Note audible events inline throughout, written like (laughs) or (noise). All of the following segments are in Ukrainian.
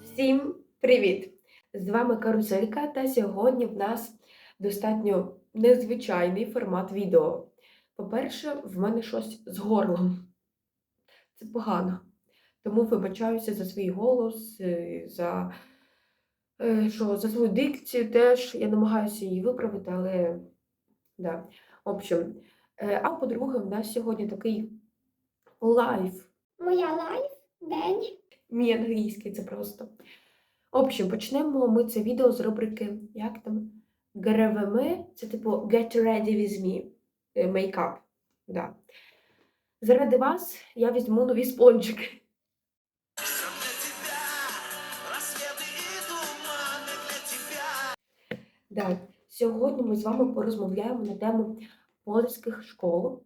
Всім привіт! З вами Каруселька, та сьогодні в нас достатньо незвичайний формат відео. По-перше, в мене щось з горлом. Це погано. Тому вибачаюся за свій голос, е, за, е, що, за свою дикцію теж. Я намагаюся її виправити, але да. В общем, е, а по-друге, в нас сьогодні такий лайв Моя лайф день. Мій англійський це просто. В общем, почнемо ми це відео з рубрики як там ГРВМ, це типу Get Ready With Me Makeup. Да. Заради вас я візьму нові спонжики. Да. Сьогодні ми з вами порозмовляємо на тему польських школ.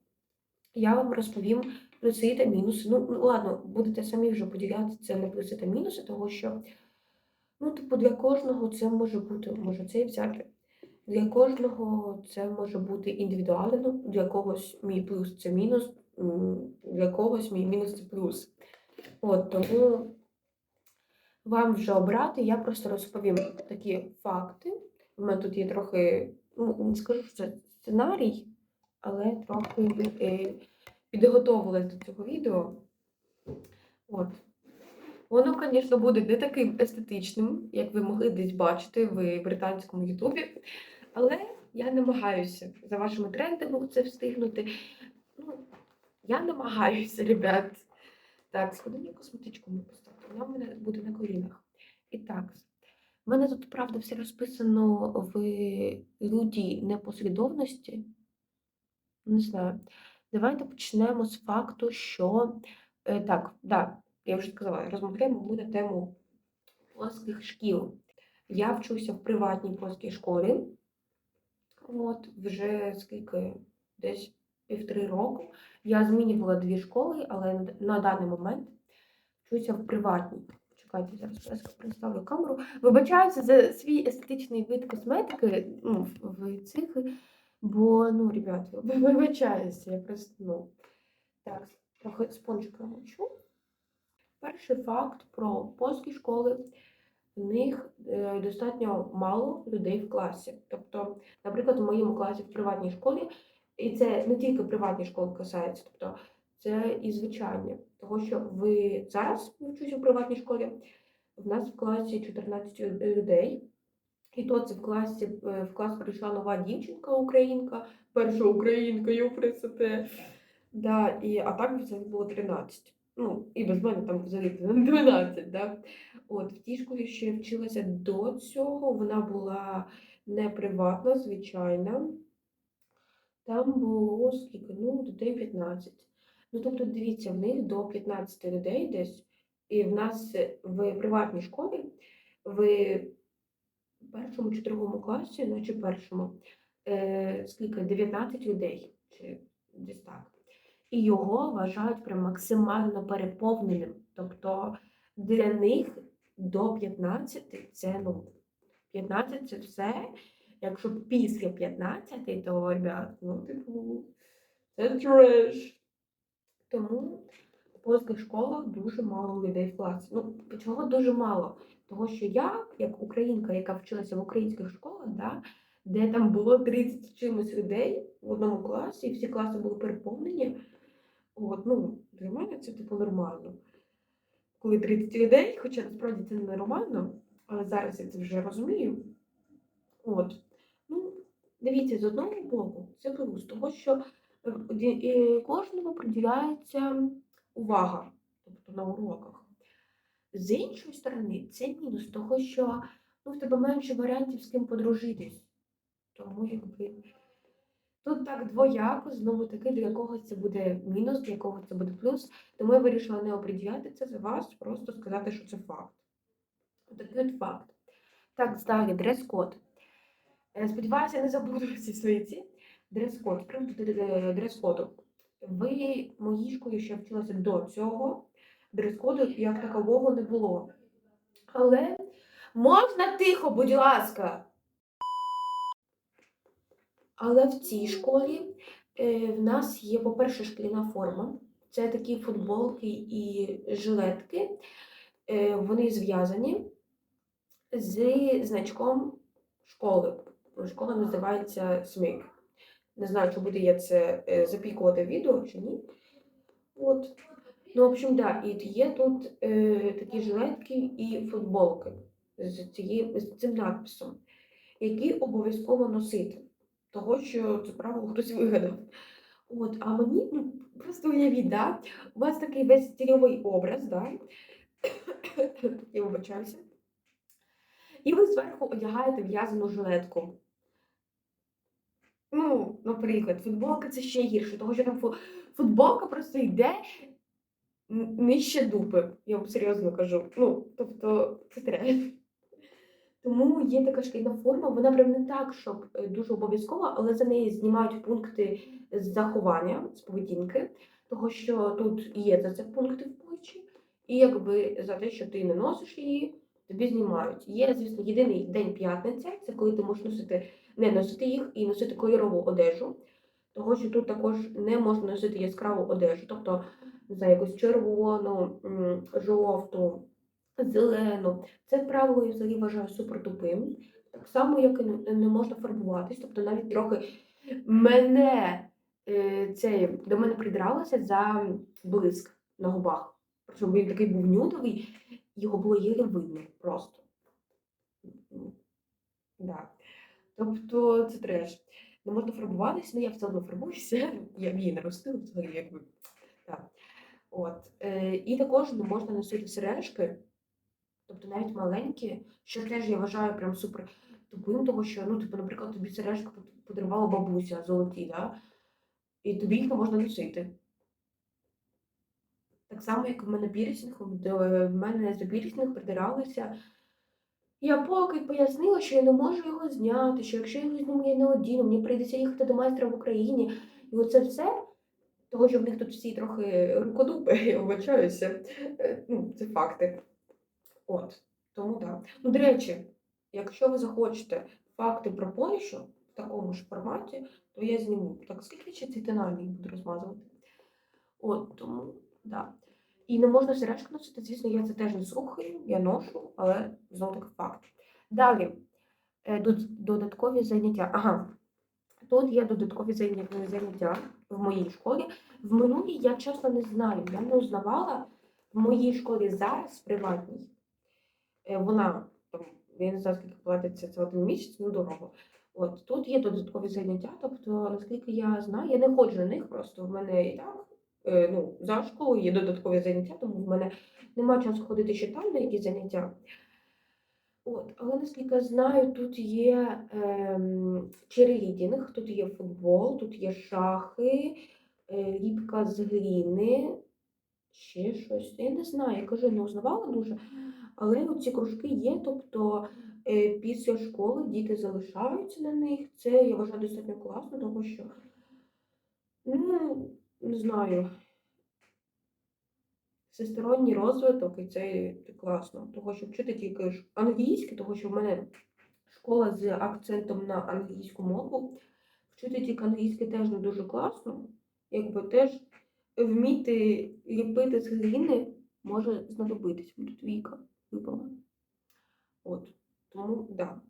Я вам розповім плюси та мінуси. Ну, ну ладно, будете самі вже поділяти це на плюси та мінуси, тому що, ну, типу, для кожного це може бути, може цей взяти. Для кожного це може бути індивідуально, для когось мій плюс це мінус, для когось мій мінус це плюс. От тому вам вже обрати, я просто розповім такі факти. У мене тут є трохи, ну, не скажу, що це сценарій, але трохи е, підготовилась до цього відео. От. Воно, звісно, буде не таким естетичним, як ви могли десь бачити в британському Ютубі. Але я намагаюся за вашими трендами це встигнути. Ну, я намагаюся, ребят. Так, сходимо косметичку ми поставимо. Вона в мене буде на колінах. І так, в мене тут, правда, все розписано в людій непослідовності. Не знаю. Давайте почнемо з факту, що е, так, да, я вже сказала, розмовляємо ми на тему польських шкіл. Я вчуся в приватній польській школі. От, вже скільки десь півтори року. Я змінювала дві школи, але на даний момент вчуся в приватній. Чекайте, зараз представлю камеру. Вибачаюся за свій естетичний вид косметики ну, в цих. Бо, ну, ребят, вибачаюся, я просто, ну. Так, трохи спонжик намочу. Перший факт про польські школи. В них е, достатньо мало людей в класі. Тобто, наприклад, в моєму класі в приватній школі, і це не тільки приватні школи касається, тобто це і звичайні. Того, що ви зараз вчуся в приватній школі, в нас в класі 14 людей. І то це в класі е, в клас прийшла нова дівчинка українка, перша українка, юпресите. Да, і, а так взагалі було 13. Ну, і без мене там взагалі (laughs) 12, да. От, в тій школі, я вчилася до цього, вона була не приватна, звичайна. Там було скільки? Ну, людей 15. Ну, тобто, дивіться, в них до 15 людей десь, і в нас в приватній школі в першому чи другому класі, наче першому, е, скільки 19 людей, чи десь так. І його вважають прям максимально переповненим. Тобто для них до 15 це ну, 15 це все. Якщо після 15, то, ребят, ну, типу, це треш. Тому в польських школах дуже мало людей в класі. Ну, чого дуже мало? Того, що я, як українка, яка вчилася в українських школах, да, де там було 30 чимось людей в одному класі, і всі класи були переповнені. От, ну, для мене це типу нормально. Коли 30 людей, хоча насправді це не нормально, але зараз я це вже розумію. От. Ну, дивіться, з одного боку, це плюс, того, що е, кожному приділяється увага, тобто на уроках. З іншої сторони, це мінус того, що ну, в тебе менше варіантів з ким подружитись. Тому якби тут так двояко, знову таки, для когось це буде мінус, для когось це буде плюс. Тому я вирішила не оприділяти це за вас, просто сказати, що це факт. Такий от факт. Так, далі, дрес-код. Е, Сподіваюся, не забуду всі свої ці. Дрес-код, з приводу дрес-коду. В моїй школі, що вчилася до цього, дрес-коду як такового не було. Але Можна тихо, будь ласка. Але в цій школі е, в нас є, по-перше, шкільна форма. Це такі футболки і жилетки. Е, вони зв'язані з значком школи. Школа називається СМИК. Не знаю, чи буду я це е, запікувати відео чи ні. От. Ну, в общем, да, і є тут е, такі жилетки і футболки з, цією, з цим надписом, які обов'язково носити. Того, що це правило хтось вигадав. От, а мені, ну, просто уявіть, да? у вас такий весь стильовий образ, да? (coughs) я вибачаюся. І ви зверху одягаєте в'язану жилетку. Ну, наприклад, футболка це ще гірше, тому що там фу- футболка просто йде нижче дупи, я вам серйозно кажу. Ну, тобто, це треба. Тому є така шкільна форма, вона прям не так, щоб е, дуже обов'язкова, але за неї знімають пункти з заховання, з поведінки, того що тут є за це пункти в Польщі, і якби за те, що ти не носиш її, тобі знімають. Є, звісно, єдиний день п'ятниця, це коли ти можеш носити, не носити їх і носити кольорову одежу. Того, що тут також не можна носити яскраву одежу, тобто знаю, якусь червону, жовту, зелену. Це правило я взагалі вважаю супер тупим. Так само, як і не- можна фарбуватись, тобто навіть трохи мене е, це, до мене придралося за блиск на губах. Щоб він такий був нюдовий, його було єлі видно просто. Да. Тобто це треш. Не можна фарбуватись, ну я все одно фарбуюся, я її не ростила взагалі, якби. От. Е, і також не можна носити сережки, тобто навіть маленькі, що теж я вважаю прям супер тупим, тому що, ну, типу, наприклад, тобі сережку подарувала бабуся золоті, да? і тобі їх не можна носити. Так само, як в мене пірсінг, в мене за пірсінг придиралися. Я поки пояснила, що я не можу його зняти, що якщо його зніму, я не одіну, мені прийдеться їхати до майстра в Україні. І оце все, того, що в них тут всі трохи рукодупи, (laughs) я вибачаюся. Е, Ну, це факти. От. Тому так. Ну, до речі, якщо ви захочете факти про Польщу в такому ж форматі, то я зніму. Так, скільки ще цей тональний буду розмазувати? От, тому, да. І не можна сережки носити, звісно, я це теж не слухаю, я ношу, але знову таки факт. Далі, е, додаткові заняття. Ага. Тут є додаткові заняття в моїй школі. В минулій я чесно не знаю. Я не узнавала в моїй школі зараз приватній. Е, Вона там, я скільки платиться це один місяць, ну дорого. От тут є додаткові заняття, тобто, наскільки я знаю, я не ходжу на них, просто в мене і так ну, за школою є додаткові заняття, тому в мене немає часу ходити ще там на якісь заняття. От, але наскільки я знаю, тут є ем, черлідінг, тут є футбол, тут є шахи, е, ліпка з гліни, ще щось. Я не знаю, я кажу, не узнавала дуже. Але ці кружки є, тобто е, після школи діти залишаються на них. Це я вважаю достатньо класно, тому що, ну, знаю, всесторонній розвиток, і це класно. Того, що вчити тільки ж англійське, того, що в мене школа з акцентом на англійську мову. Вчити тільки англійське теж не дуже класно. Якби теж вміти ліпити з глини може знадобитись. Тут віка випала. От. Тому так. Да.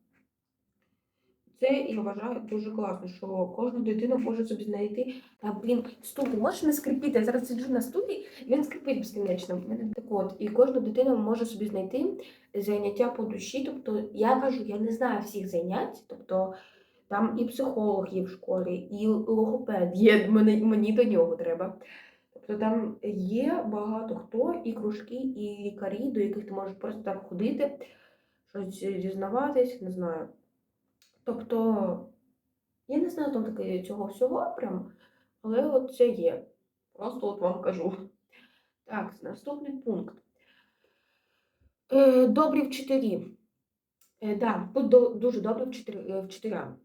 Це я вважаю дуже класно, що кожна дитина може собі знайти. Та блін, стул, можеш не скрипіти? Я зараз сиджу на стулі, і він скрипить безкінечно. Так от, і кожна дитина може собі знайти заняття по душі. Тобто, я кажу, я не знаю всіх занять, тобто там і психолог є в школі, і логопед є, мені, мені до нього треба. Тобто там є багато хто, і кружки, і лікарі, до яких ти можеш просто так ходити, щось дізнаватись, не знаю. Тобто, я не знаю там таке цього всього прям, але от це є. Просто от вам кажу. Так, наступний пункт. Е, добрі вчителі. Е, да, дуже добрі е, вчителя.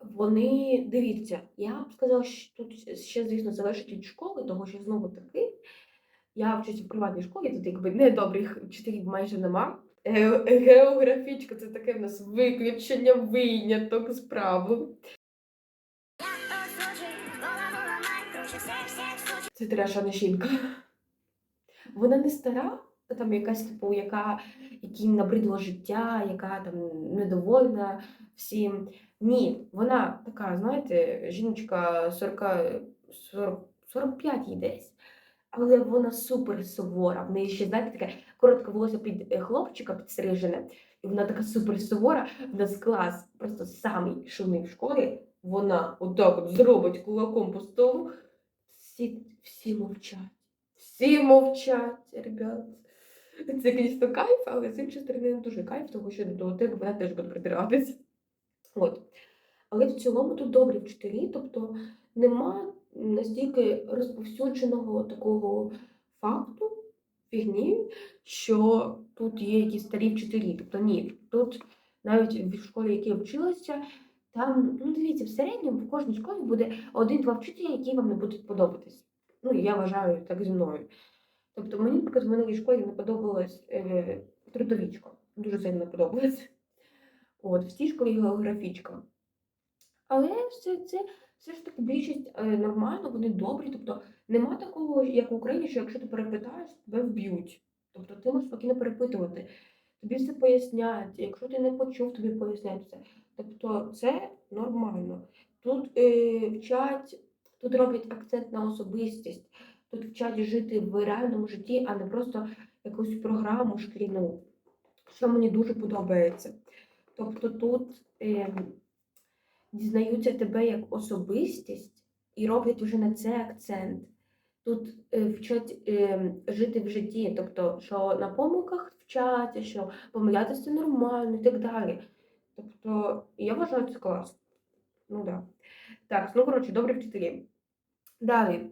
Вони, дивіться, я б сказала, що тут ще, звісно, залежить від школи, тому що знову таки, я вчуся в приватній школі, тут якби недобрих вчителів майже нема. Ге- Географічка це таке в нас виключення, виняток з правил. Це треш, не жінка. Вона не стара, там якась, типу, яка якій набридло життя, яка там недовольна всім. Ні, вона така, знаєте, жіночка 40, 40, 45 їй десь. Але вона супер сувора. В неї ще, знаєте, таке коротке волосся під е, хлопчика підстрижене, і вона така супер сувора. В нас клас просто самий шумний в школі. Вона отак от зробить кулаком по столу. Всі, всі мовчать. Всі мовчать, ребят. Це, звісно, кайф, але з іншої сторони не дуже кайф, тому що до тебе вона теж буде придиратися. От. Але в цілому тут добрі вчителі, тобто нема настільки розповсюдженого такого факту, фігні, що тут є якісь старі вчителі. Тобто ні, тут навіть в школі, в якій я вчилася, там, ну дивіться, в середньому в кожній школі буде один-два вчителя, які вам не будуть подобатись. Ну, я вважаю так зі мною. Тобто мені, наприклад, в минулій школі не подобалась е, трудовічка. Дуже сильно не подобалась. От, в цій школі географічка. Але все це все ж таки більшість е, нормально, вони добрі. Тобто нема такого, як в Україні, що якщо ти перепитаєш, тебе вб'ють. Тобто ти можеш спокійно перепитувати. Тобі все пояснять. Якщо ти не почув, тобі пояснять все. Тобто це нормально. Тут е, вчать, тут роблять акцент на особистість, тут вчать жити в реальному житті, а не просто якусь програму шкільну, що мені дуже подобається. Тобто тут е, дізнаються тебе як особистість і роблять вже на це акцент. Тут е, вчать е, жити в житті, тобто, що на помилках вчаться, що помилятися нормально і так далі. Тобто, я вважаю це класно. Ну да. Так, ну коротше, добрі вчителі. Далі.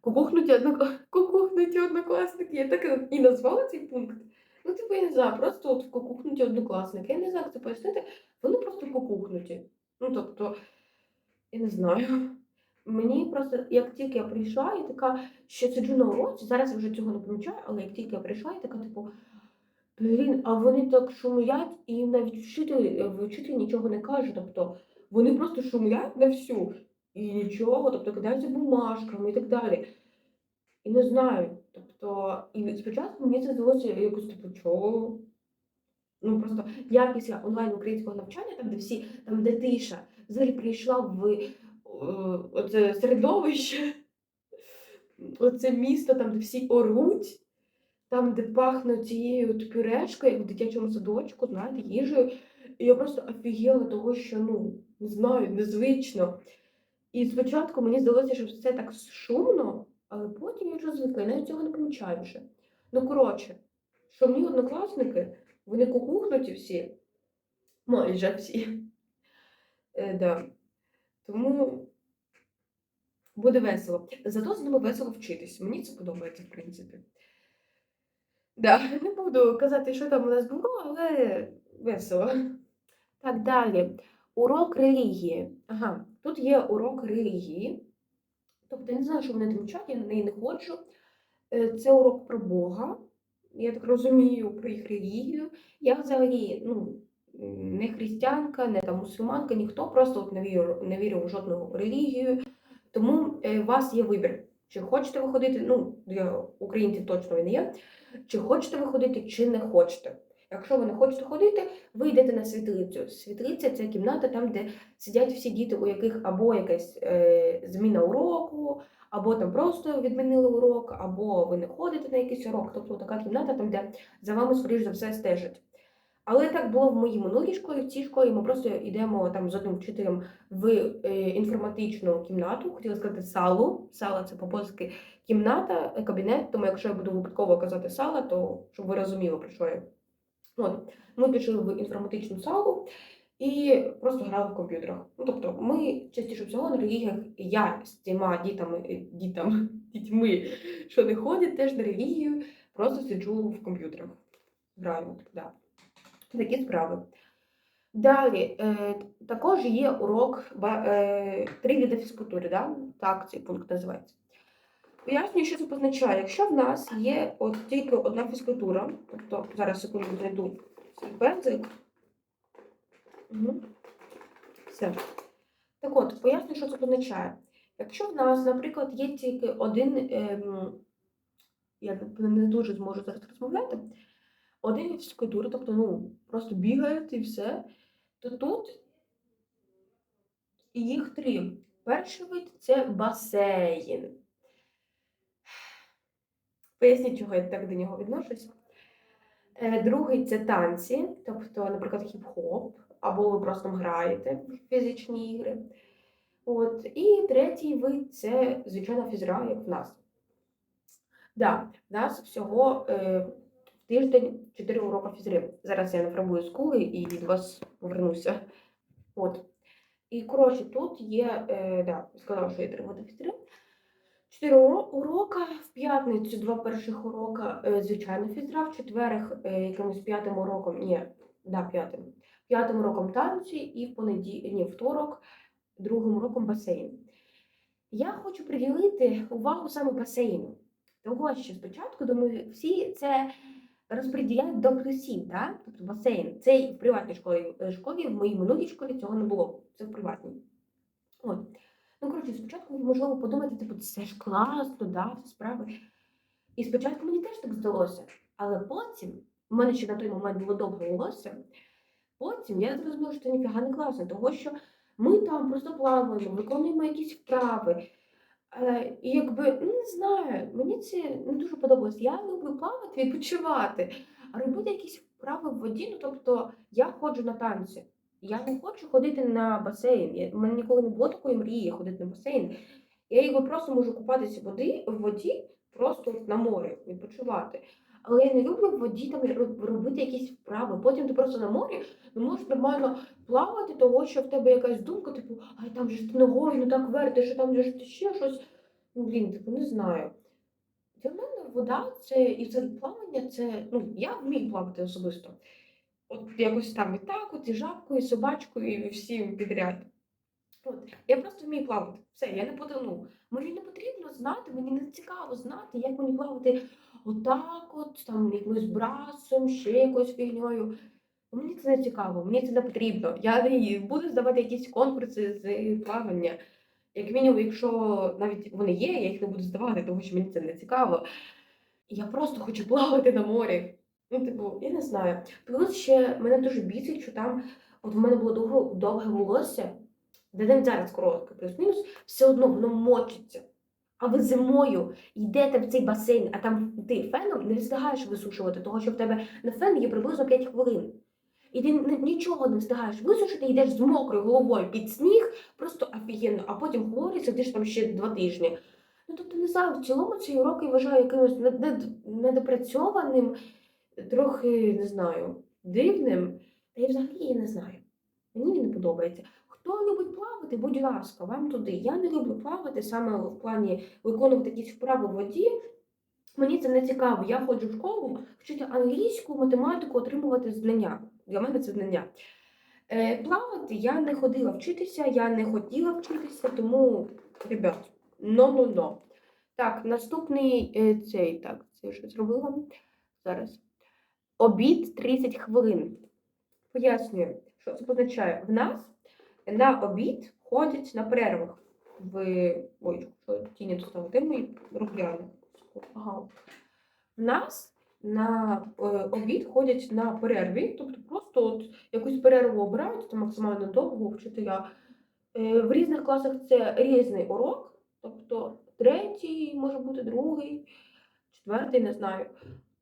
Кукухнуті, однок... Кукухнуті однокласники. Я так і назвала цей пункт. Ну, типу, я не знаю, просто от кукухнуті однокласники. Я не знаю, як це пояснити. Вони просто кукухнуті. Ну, тобто, я не знаю. Мені просто, як тільки я прийшла, я така, що сиджу на уроці, зараз я вже цього не помічаю, але як тільки я прийшла, я така, типу, блін, а вони так шумлять, і навіть вчитель, вчитель нічого не каже. Тобто вони просто шумлять на всю і нічого, тобто кидаються бумажками і так далі. І не знаю. Тобто, і спочатку мені це здалося якось типу, чого? Ну просто я після онлайн українського навчання, там де всі, там де тиша, взагалі прийшла в е, оце середовище, (laughs) оце місто, там, де всі оруть, там, де пахне цією от пюрешкою, як в дитячому садочку, знаєте, їжею. І я просто офігела того, що ну, не знаю, незвично. І спочатку мені здалося, що це так шумно, але потім я вже звикла, я навіть цього не помічаю вже. Ну, коротше, що мені однокласники, вони кукухнуті всі, майже всі. Е, да. Тому буде весело. Зато з ними весело вчитись. Мені це подобається, в принципі. Да, не буду казати, що там у нас було, але весело. Так, далі. Урок релігії. Ага, тут є урок релігії. Тобто я не знаю, що вони там вчать, я на неї не ходжу. Е, Це урок про Бога. Я так розумію, про їх релігію. Я взагалі ну, не християнка, не там мусульманка, ніхто просто от не вірю, не вірю в жодну релігію. Тому е, у вас є вибір. Чи хочете ви ходити, ну, для українців точно він є, чи хочете ви ходити, чи не хочете. Якщо ви не хочете ходити, ви йдете на світлицю. Світлиця це кімната там, де сидять всі діти, у яких або якась е, зміна уроку, або там просто відмінили урок, або ви не ходите на якийсь урок. Тобто така кімната, там, де за вами, скоріш за все, стежать. Але так було в моїй минулій школі, в цій школі ми просто йдемо там з одним вчителем в е, інформатичну кімнату, хотіла сказати салу. Сала це по-польськи кімната, кабінет, тому якщо я буду випадково казати сала, то щоб ви розуміли, про що я. От, ми пішли в інформатичну салу і просто грали в комп'ютерах. Ну, тобто, ми частіше всього на релігіях, я з цими дітами, е, (laughs) дітьми, що не ходять теж на релігію, просто сиджу в комп'ютерах. Граю, да. Такі справи. Далі, е, також є урок е, три види фізкультури, да? так цей пункт називається. Пояснюю, що це позначає. Якщо в нас є от тільки одна фізкультура, тобто зараз секунду знайду свій пензик. Угу. Все. Так от, поясню, що це означає. Якщо в нас, наприклад, є тільки один, ем, я не дуже зможу зараз розмовляти, один фізкультури, тобто, ну, просто бігають і все, то тут їх три. Перший вид це басейн. Поясніть, чого я так до нього відношусь. Е, Другий це танці, тобто, наприклад, хіп-хоп, або ви просто граєте в фізичні ігри. От. І третій вид це звичайна фізра, як в нас. Да, в нас всього е, в тиждень 4 уроки фізри. Зараз я нафарбую скули і від вас повернуся. От. І коротше, тут є, е, да, сказала, що є три види фізри. Чотири урока, в п'ятницю два перших урока е, звичайна фізра, в четверг е, якимось п'ятим уроком, ні, да, п'ятим. П'ятим уроком танці і в понеділок, ні, второк, другим уроком басейн. Я хочу приділити увагу саме басейну. Того, що спочатку, думаю, всі це розподіляють до плюсів, да? тобто басейн. Це і в приватній школі. Е, школі, в моїй минулій школі цього не було. Це в приватній. От. Ну, коротше, спочатку можливо подумати, типу, це ж класно, да, це справи. І спочатку мені теж так здалося. Але потім, у мене ще на той момент було довге волосся, потім я зрозуміла, що це ніфіга не класно, тому що ми там просто плаваємо, виконуємо якісь вправи. Е, і якби, ну не знаю, мені це не дуже подобалось. Я люблю плавати, відпочивати, а робити якісь вправи в воді, ну тобто я ходжу на танці. Я не хочу ходити на басейн. У мене ніколи не було такої мрії ходити на басейн. Я якби просто можу купатися в води, в воді, просто на морі, відпочивати. Але я не люблю в воді там робити якісь вправи. Потім ти просто на морі не можеш нормально плавати, того що в тебе якась думка, типу, ай там же ж ти ногою ну так вертиш, а там же ж ти ще щось. Ну, блін, типу, не знаю. Для мене вода це і це плавання, це. Ну, я вмію плавати особисто. От якось там і так, от і жабкою, і собачкою, і всім підряд. От. Я просто вмію плавати. Все, я не потону. Мені не потрібно знати, мені не цікаво знати, як мені плавати отак, от, там, якимось брасом, ще якоюсь фігньою. Мені це не цікаво, мені це не потрібно. Я буду здавати якісь конкурси з плавання. Як мінімум, якщо навіть вони є, я їх не буду здавати, тому що мені це не цікаво. Я просто хочу плавати на морі. Ну, типу, я не знаю. Плюс ще мене дуже бісить, що там, от в мене було довго, довге волосся, де навіть зараз коротке, плюс-мінус, все одно воно мочиться. А ви зимою йдете в цей басейн, а там ти феном не встигаєш висушувати, того що в тебе на фен є приблизно 5 хвилин. І ти нічого не встигаєш висушити, йдеш з мокрою головою під сніг, просто офігенно, а потім хворий сидиш там ще два тижні. Ну тобто не знаю, в цілому цей урок я вважаю якимось нед- нед- недопрацьованим, трохи не знаю, дивним. Та й взагалі я не знаю. Мені він не подобається. Хто любить плавати, будь ласка, вам туди. Я не люблю плавати саме в плані виконувати якісь вправи в воді. Мені це не цікаво. Я ходжу в школу вчити англійську, математику, отримувати знання. Для мене це знання. Е, плавати я не ходила вчитися, я не хотіла вчитися, тому, ребят, но-но-но. Так, наступний е, цей, так, це що зробила зараз. Обід 30 хвилин. Пояснюю, що це означає. В нас на обід ходять на перервах. В... Ой, тіні доставити мої рухляни. Ага. В нас на е, обід ходять на перерві, тобто просто от якусь перерву обирають, це максимально довго вчителя. Е, в різних класах це різний урок, тобто третій, може бути другий, четвертий, не знаю.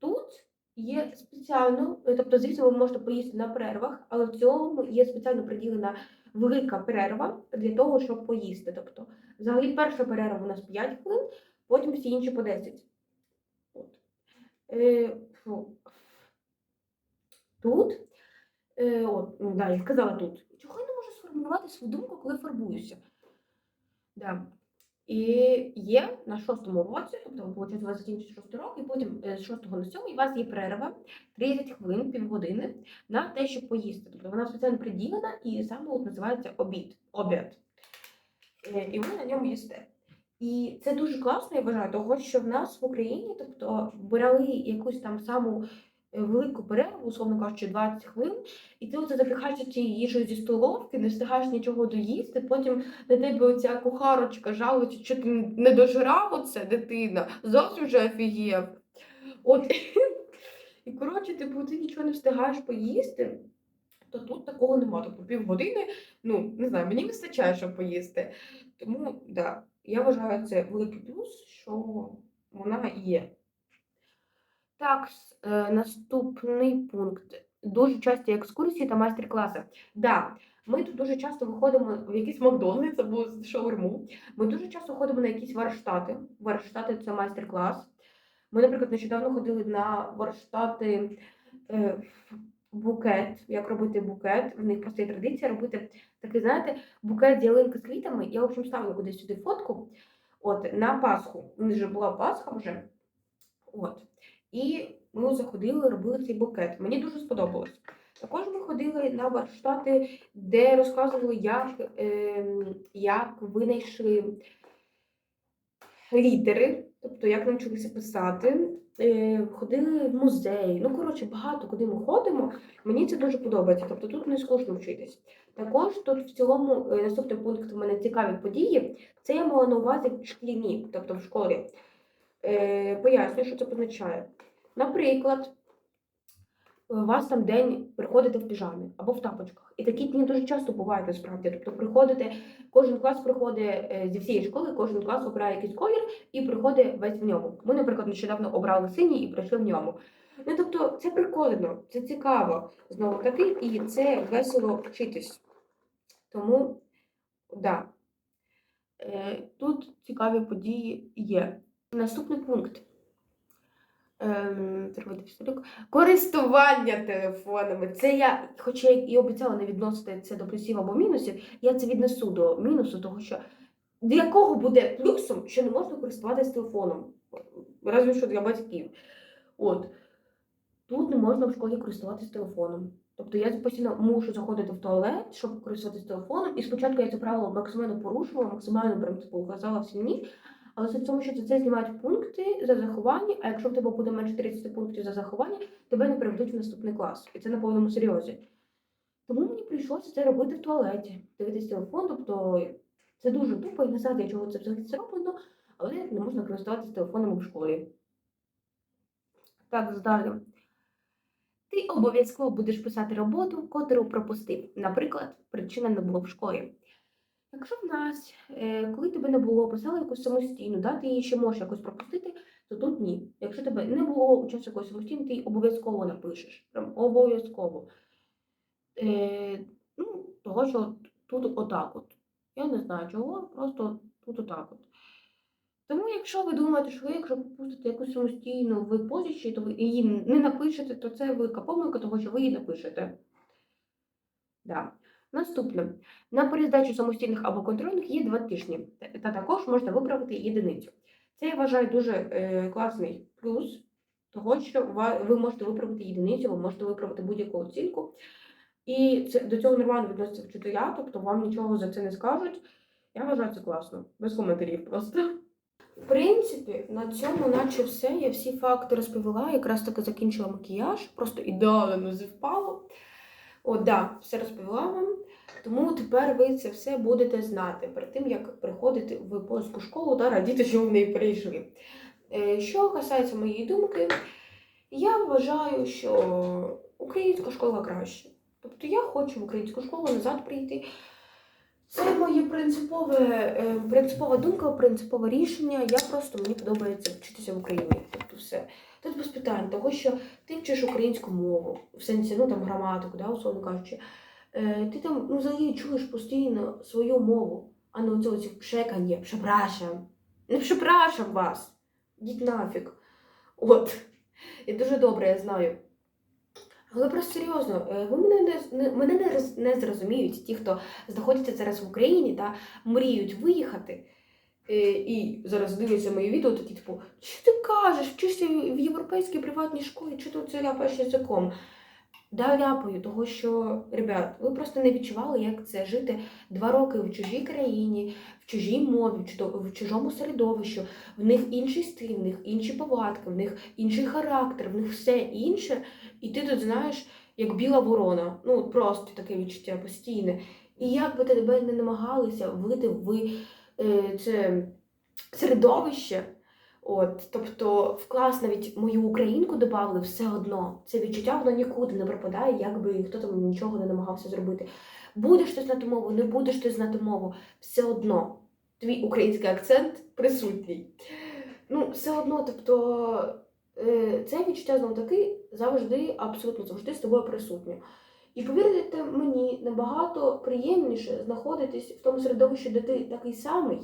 Тут є спеціально, е, тобто, звісно, ви можете поїсти на перервах, але в цілому є спеціально приділена велика перерва для того, щоб поїсти. Тобто, взагалі перша перерва у нас 5 хвилин, потім всі інші по 10. От. Е, фу. Тут, е, от, ну, да, я сказала тут. Чого я не можу сформулювати свою думку, коли фарбуюся? Да. І є на шостому році, тобто, виходить, у вас закінчується шостий рок, і потім е, з шостого на сьомий у вас є перерва 30 хвилин, півгодини на те, щоб поїсти. Тобто вона спеціально приділена і саме от називається обід. Обід. Е, І ви на ньому їсте. І це дуже класно, я вважаю, того, що в нас в Україні, тобто брали якусь там саму велику перерву, условно кажучи, 20 хвилин, і ти оце запіхаєшся цією їжею зі столовки, не встигаєш нічого доїсти, потім на тебе оця кухарочка жалується, що ти не дожирав оце, дитина, зовсім вже офігів. От. (laughs) І коротше, типу, ти нічого не встигаєш поїсти, то тут такого нема. Тобто півгодини, ну, не знаю, мені вистачає, щоб поїсти. Тому, да, я вважаю це великий плюс, що вона є. Так, е, наступний пункт. Дуже часті екскурсії та майстер-класи. Да, ми тут дуже часто виходимо в якийсь Макдональдс або шаурму. Ми дуже часто ходимо на якісь варштати. Варштати це майстер-клас. Ми, наприклад, нещодавно ходили на варштати е, букет, як робити букет. В них просто є традиція робити такий, знаєте, букет з ялинки з квітами. Я, в общем, ставила кудись сюди фотку. От, на Пасху. У них же була Пасха вже. От. І ми заходили, робили цей букет. Мені дуже сподобалось. Також ми ходили на варштати, де розказували, як, ем, як винайшли літери, тобто як навчилися писати. Е, ходили в музей. Ну, коротше, багато куди ми ходимо. Мені це дуже подобається. Тобто тут не скучно вчитись. Також тут в цілому е, наступний пункт у мене цікаві події. Це я мала на увазі шкільні, тобто в школі. Е, поясню, що це позначає. Наприклад, у вас там день приходите в піжамі або в тапочках. І такі дні дуже часто бувають насправді. Тобто приходите, кожен клас приходить е, зі всієї школи, кожен клас обирає якийсь колір і приходить весь в ньому. Ми, наприклад, нещодавно обрали синій і прийшли в ньому. Ну тобто це прикольно, це цікаво знову таки, і це весело вчитись. Тому, да, е, тут цікаві події є. Наступний пункт. Ем. Користування телефонами. Це я, хоча я і обіцяла не відносити це до плюсів або мінусів, я це віднесу до мінусу, тому що для якого буде плюсом, що не можна користуватися телефоном? Разве що для батьків. От. Тут не можна в школі користуватися телефоном. Тобто я постійно мушу заходити в туалет, щоб користуватися телефоном. І спочатку я це правило максимально порушувала, максимально прям типу вказала всі ні. Але суть в тому, що за це знімають пункти за заховання, а якщо в тебе буде менше 30 пунктів за заховання, тебе не переведуть в наступний клас. І це на повному серйозі. Тому мені прийшлося це робити в туалеті, дивитись телефон, тобто це дуже тупо і не знаю, для чого це взагалі зроблено, але не можна користуватися телефоном в школі. Так, далі. Ти обов'язково будеш писати роботу, котру пропустив. Наприклад, причина не було в школі. Якщо в нас, е, коли тебе не було, писали якусь самостійну, да, ти її ще можеш якось пропустити, то тут ні. Якщо тебе не було у час якоїсь самостійно, ти її обов'язково напишеш. Прям обов'язково. Е, ну, того, що тут отак от. Я не знаю чого, просто тут отак от. Тому, якщо ви думаєте, що ви, якщо пропустите якусь самостійну в позичі, то ви її не напишете, то це велика помилка, того, що ви її напишете. Да. Наступне. На перездачу самостійних або контрольних є два тижні, та- та також можна виправити єдиницю. Це я вважаю дуже е, класний плюс, того, що ви можете виправити єдиницю, ви можете виправити будь-яку оцінку. І це, до цього нормально відноситься вчителя, тобто вам нічого за це не скажуть. Я вважаю це класно, без коментарів просто. В принципі, на цьому наче все. Я всі факти розповіла, якраз таки закінчила макіяж, просто ідеально зівпало. О, да, все розповіла вам. Тому тепер ви це все будете знати перед тим, як приходити в польську школу та радіти, що в неї прийшли. Е, Що касається моєї думки, я вважаю, що українська школа краще. Тобто я хочу в українську школу назад прийти. Це моє принципове, е, принципова думка, принципове рішення. Я просто мені подобається вчитися в Україні. Тобто все. Тут без питань, того що ти вчиш українську мову, в сенсі, ну там граматику, да, условно кажучи. Е, ти там ну, взагалі чуєш постійно свою мову, а не оце оці пшекання, пшепрашам. Не пшепрашам вас. Йдіть нафіг. От. І дуже добре, я знаю. Але просто серйозно, е, ви мене не, не мене не, не зрозуміють ті, хто знаходяться зараз в Україні та мріють виїхати. Е, І зараз дивляться мої відео, такі, типу, що ти кажеш, вчишся в європейській приватній школі, чи тут це ляпаєш язиком? Да, ляпаю, того що, ребят, ви просто не відчували, як це жити два роки в чужій країні, в чужій мові, в чужому середовищі. В них інший стиль, в них інші повадки, в них інший характер, в них все інше. І ти тут знаєш, як біла ворона. Ну, просто таке відчуття постійне. І як би тебе не намагалися влити в е, це середовище, От, тобто в клас навіть мою українку додали все одно. Це відчуття воно нікуди не пропадає, якби хто там нічого не намагався зробити. Будеш ти знати мову, не будеш ти знати мову, все одно твій український акцент присутній. Ну, все одно, тобто, е, це відчуття знову таки завжди, абсолютно завжди з тобою присутнє. І повірте мені, набагато приємніше знаходитись в тому середовищі, де ти такий самий.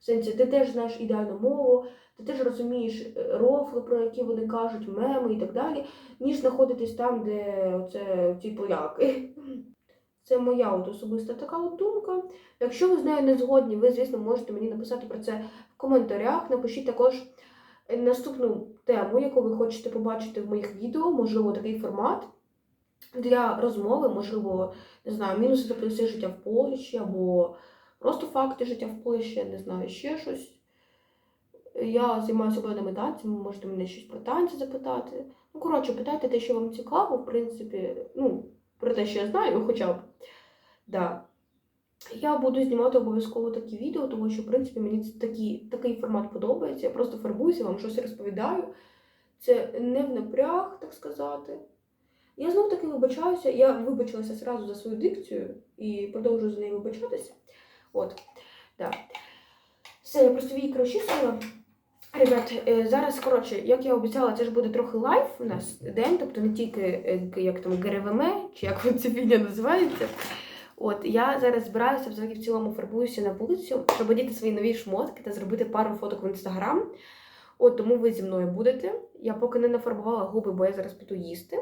В сенсі, ти теж знаєш ідеальну мову, ти теж розумієш е, рофли, про які вони кажуть, меми і так далі, ніж знаходитись там, де це ті поляки. Це моя от особиста така от думка. Якщо ви з нею не згодні, ви, звісно, можете мені написати про це в коментарях. Напишіть також е, наступну тему, яку ви хочете побачити в моїх відео, можливо, такий формат для розмови, можливо, не знаю, мінуси та плюси життя в Польщі, або просто факти життя в Польщі, не знаю, ще щось. Я займаюся оборонними танцями, можете мене щось про танці запитати. Ну, коротше, питайте те, що вам цікаво, в принципі, ну, про те, що я знаю, хоча б. Да. Я буду знімати обов'язково такі відео, тому що, в принципі, мені такий, такий формат подобається. Я просто фарбуюся, вам щось розповідаю. Це не в напряг, так сказати. Я знов таки вибачаюся. Я вибачилася зразу за свою дикцію і продовжую за нею вибачатися. От, да. Все, я просто війки розчислила. Ребят, е, зараз, коротше, як я обіцяла, це ж буде трохи лайв у нас день, тобто не тільки е, як там ГРВМ, чи як ця фігня називається. От я зараз збираюся взагалі в цілому фарбуюся на вулицю, щоб одіти свої нові шмотки та зробити пару фоток в інстаграм. От тому ви зі мною будете. Я поки не нафарбувала губи, бо я зараз піду їсти.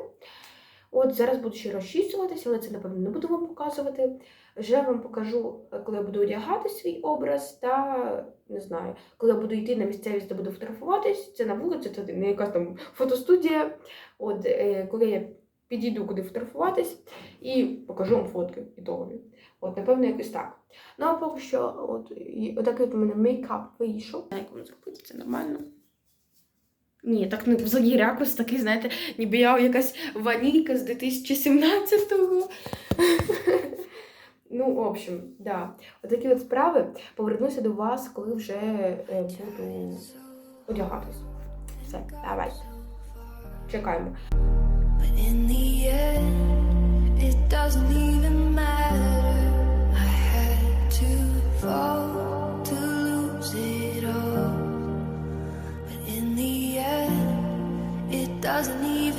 От зараз буду ще розчісуватися, але це, напевно, не буду вам показувати. Вже вам покажу, коли я буду одягати свій образ, та не знаю, коли я буду йти на місцевість, де буду фотографуватись, це на вулиці, це не якась там фотостудія. От е, коли я підійду куди фотографуватись і покажу вам фотки ітогові. От, напевно, якось так. Ну, а поки що, от, і, отакий от у мене мейкап вийшов. Як вам зробити, це нормально. Ні, так ну взагалі ракурс такий, знаєте, ніби я якась ванілька з 2017-го. (laughs) Ну, в общем, да. Отакі от справи повернуся до вас, коли вже е, буду одягатись. Все, давай. Чекаємо. It doesn't even matter. I had to fall. thousand years.